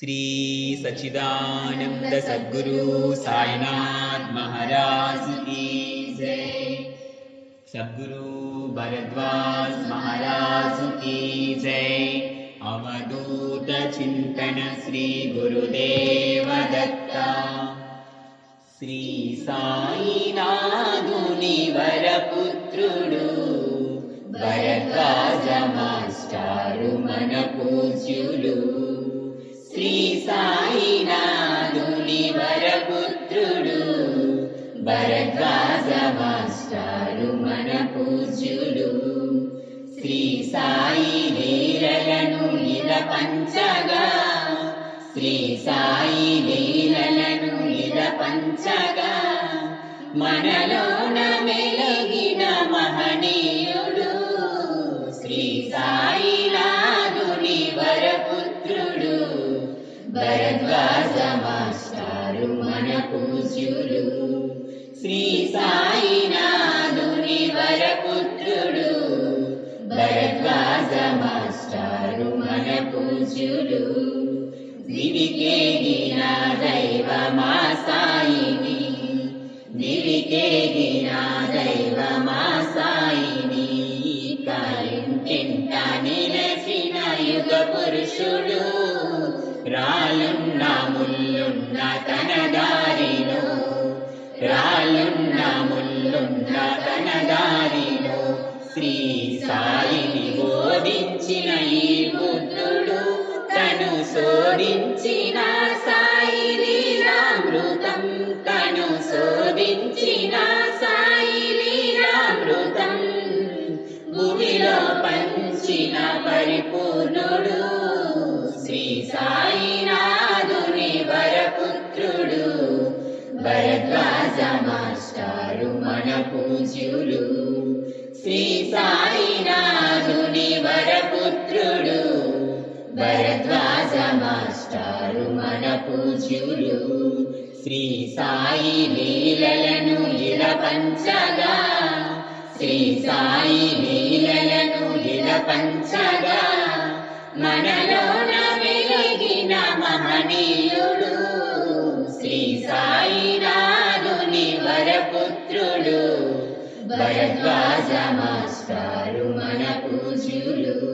श्री सच्चिदानन्द सद्गुरु सायनाथ महाराजुकी जय। सद्गुरु भरद्वाज महाराज की जय। अवधूतचिन्तन श्रीगुरुदेवदत्ता श्री गुरुदेव दत्ता। श्री साईनाथुनि सायिनादुनिवरपुत्रुरु भरद्वाज माश्चारुमनपूज्युलु భరద్వాజ మాస్టారు మన పూజ్యులు. శ్రీ సాయి లీలలను ఇల పంచగా శ్రీ సాయి లీలలను ఇల పంచగా మనలోన మెలిగిన మహనీయుడు. శ్రీ సాయి నాదుని వరపుత్రుడు. భరద్వాజ మాస్టారు మన పూజ్యులు. మన పూజ్యులు దైవ మా సాయిని. దైవ మా సాయిని. కాలింటింట నిలచిన యుగ పురుషుడు. రాలున్న ముల్లున్న తన దారిలో. రాలున్న ముల్లున్న తన దారిలో. శ్రీ సాయిని బోధించిన ఈ శోధించిన సాయి లీలామృతం. తను శోధించిన సాయి లీలామృతం. భూమిలో పంచిన పరిపూర్ణుడు. శ్రీ సాయినాథుని వరపుత్రుడు. భరద్వాజ మాస్టారు మన పూజ్యులు. శ్రీ సాయినాథుని పూజ్యులు శ్రీ సాయి లీలలను ఇల పంచగా. శ్రీ సాయి లీలలను ఇల పంచగా. మనలోన వెలిగిన మహనీయుడు. శ్రీ సాయి నాదుని వరపుత్రుడు. భరద్వాజ మాస్టారు మన పూజ్యులు.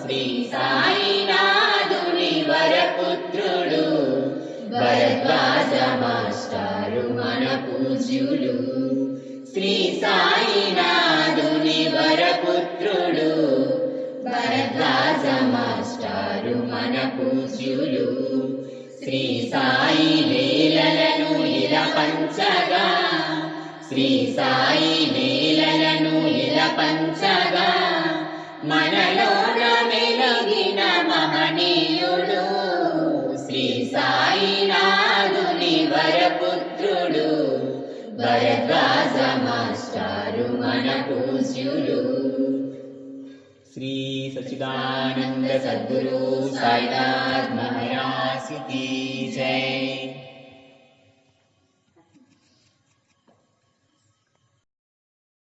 శ్రీ సాయినాథుని వరపుత్రుడు భరద్వాజ మాస్టారు మన పూజ్యులు శ్రీ సాయినాథుని వరపుత్రుడు భరద్వాజ మాస్టారు మన పూజ్యులు శ్రీ సాయి లీలలను ఇల పంచగా శ్రీ సాయి లీలలను ఇల పంచగా మనలోన మెలిగిన మహనీయుడు. శ్రీ సాయినాథుని వరపుత్రుడు. భరద్వాజ మాస్టారు మన పూజ్యులు శ్రీ సచిదానంద సద్గురు సాయినాథ్